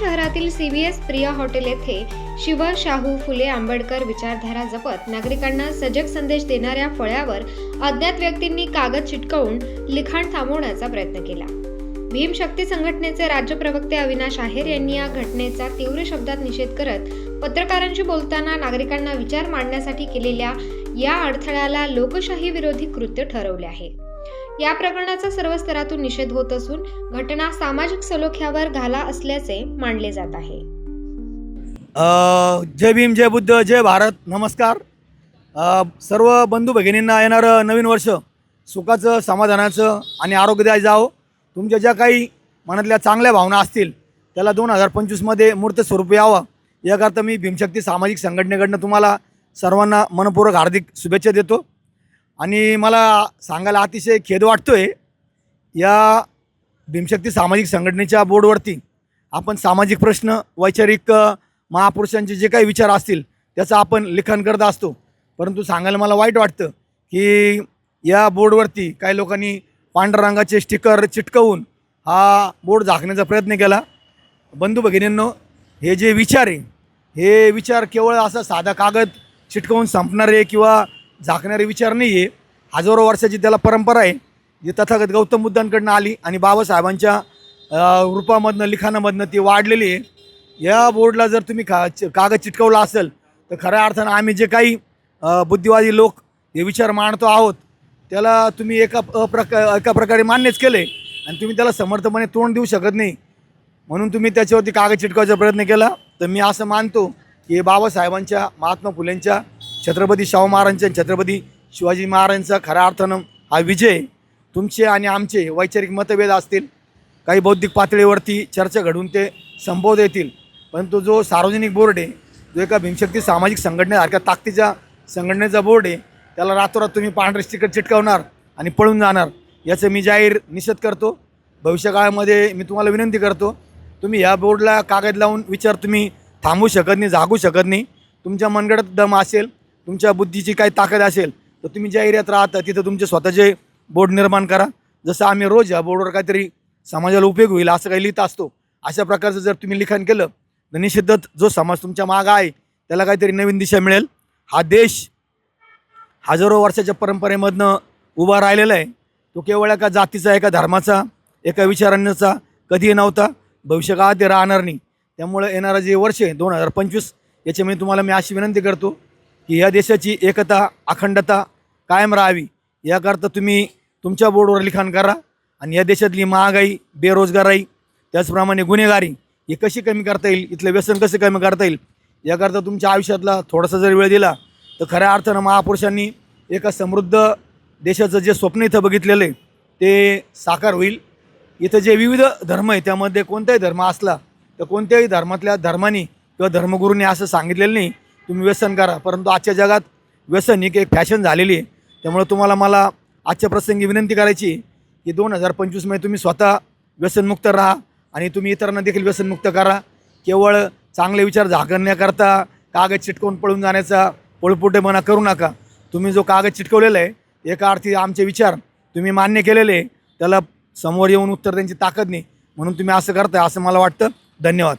शहरातील CBS Priya hotel येथे शिव शाहू फुले आंबेडकर विचारधारा जपत नागरिकांना सजग संदेश देणाऱ्या फळ्यावर अज्ञात व्यक्तींनी कागद चिटकवून लिखाण थांबवण्याचा प्रयत्न केला. भीम शक्ती संघटनेचे राज्य प्रवक्ते अविनाश आहेर यांनी या घटनेचा तीव्र शब्दात निषेध करत पत्रकारांशी बोलताना नागरिकांना विचार मांडण्यासाठी केलेल्या या अडथळ्याला लोकशाही विरोधी कृत्य ठरवले आहे. या प्रकरणाचा सर्व स्तरातून निषेध होत असून घटना सामाजिक सलोख्यावर घाला असल्याचे मानले जात आहे. जय भीम जय बुद्ध जय भारत. नमस्कार. अ, सर्व बंधू भगिनींना येणारं नवीन वर्ष सुखाचं समाधानाचं आणि आरोग्यदायी जावं. तुमच्या ज्या काही मनातल्या चांगल्या भावना असतील त्याला दोन हजार पंचवीसमध्ये मूर्त स्वरूप यावं. याकरता मी भीमशक्ती सामाजिक संघटनेकडनं तुम्हाला सर्वांना मनपूर्वक हार्दिक शुभेच्छा देतो. आणि मला सांगायला अतिशय खेद वाटतो आहे या भीमशक्ती सामाजिक संघटनेच्या बोर्डवरती आपण सामाजिक प्रश्न वैचारिक महापुरुषांचे जे काही विचार असतील त्याचं आपण लिखाण करत असतो. परंतु सांगायला मला वाईट वाटतं की या बोर्डवरती काही लोकांनी पांढऱ्या रंगाचे स्टिकर चिटकवून हा बोर्ड झाकण्याचा प्रयत्न केला. बंधू भगिनींनो हे जे विचार आहे हे विचार केवळ असा साधा कागद चिटकवून संपणारे किंवा झाकणारे विचार नाही आहे हजारो वर्षाची त्याला परंपरा आहे. जी तथागत गौतम बुद्धांकडनं आली आणि बाबासाहेबांच्या रूपामधनं लिखाणामधनं ती वाढलेली आहे. या बोर्डला जर तुम्ही का च- कागद चिटकवला असेल तर खऱ्या अर्थानं आम्ही जे काही बुद्धिवादी लोक हे विचार मांडतो आहोत त्याला तुम्ही एका अप्रका एका प्रकारे मान्यच केले आणि तुम्ही त्याला समर्थपणे तोंड देऊ शकत नाही. म्हणून तुम्ही त्याच्यावरती कागद चिटकवायचा प्रयत्न केला. तर मी असं मानतो की बाबासाहेबांच्या महात्मा फुलेंच्या छत्रपती शाहू महाराजांच्या छत्रपती शिवाजी महाराजांचा खऱ्या अर्थानं हा विजय तुमचे आणि आमचे वैचारिक मतभेद असतील काही बौद्धिक पातळीवरती चर्चा घडून ते संबोध येतील. परंतु जो सार्वजनिक बोर्ड आहे जो एका भीमशक्ती सामाजिक संघटनेसारख्या ताकदीच्या संघटनेचा बोर्ड आहे त्याला रातोरात तुम्ही पांढरे स्टिकर चिटकवणार आणि पळून जाणार याचं मी जाहीर निषेध करतो. भविष्यकाळामध्ये मी तुम्हाला विनंती करतो तुम्ही ह्या बोर्डला कागद लावून विचार तुम्ही थांबू शकत नाही जागू शकत नाही. तुमच्या मनगडत दम असेल तुमच्या बुद्धीची काही ताकद असेल तर तुम्ही ज्या एरियात राहता तिथं तुमचे स्वतःचे बोर्ड निर्माण करा. जसं आम्ही रोज या बोर्डवर काहीतरी समाजाला उपयोग होईल असं काही लिहित असतो. अशा प्रकारचं जर तुम्ही लिखाण केलं तर निषिद्धच जो समाज तुमच्या मागं आहे त्याला काहीतरी नवीन दिशा मिळेल. हा देश हजारो वर्षाच्या परंपरेमधनं उभा राहिलेला आहे. तो केवळ एका जातीचा एका धर्माचा एका विचारांचा कधीही नव्हता. भविष्यकाळात ते राहणार नाही. त्यामुळे येणारं जे वर्ष आहे दोन हजार पंचवीस याच्यामध्ये तुम्हाला मी अशी विनंती करतो की या देशाची एकता अखंडता कायम राहावी. याकरता तुम्ही तुमच्या बोर्डवर लिखाण करा आणि या देशातली महागाई बेरोजगाराई त्याचप्रमाणे गुन्हेगारी हे कशी कमी करता येईल इथलं व्यसन कसं कमी करता येईल याकरता तुमच्या आयुष्यातला थोडासा जर वेळ दिला तर खऱ्या अर्थानं महापुरुषांनी एका समृद्ध देशाचं जे स्वप्न इथं बघितलेलं आहे ते साकार होईल. इथं जे विविध धर्म आहे त्यामध्ये कोणताही धर्म असला तर कोणत्याही धर्मातल्या धर्माने किंवा धर्मगुरूंनी असं सांगितलेलं नाही तुम्ही व्यसन करा. परंतु आजच्या जगात व्यसन ही एक फॅशन झालेली आहे. त्यामुळे तुम्हाला मला आजच्या प्रसंगी विनंती करायची की दोन हजार पंचवीसमध्ये तुम्ही स्वतः व्यसनमुक्त राहा आणि तुम्ही इतरांना देखील व्यसनमुक्त करा. केवळ चांगले विचार झाकण्याकरता कागद चिटकवून पळून जाण्याचा पळपुटेपणा करू नका. तुम्ही जो कागद चिटकवलेला आहे एका अर्थी आमचे विचार तुम्ही मान्य केलेले आहे. त्याला समोर येऊन उत्तर त्यांची ताकद नाही. म्हणून तुम्ही असं करताय असं मला वाटतं. धन्यवाद.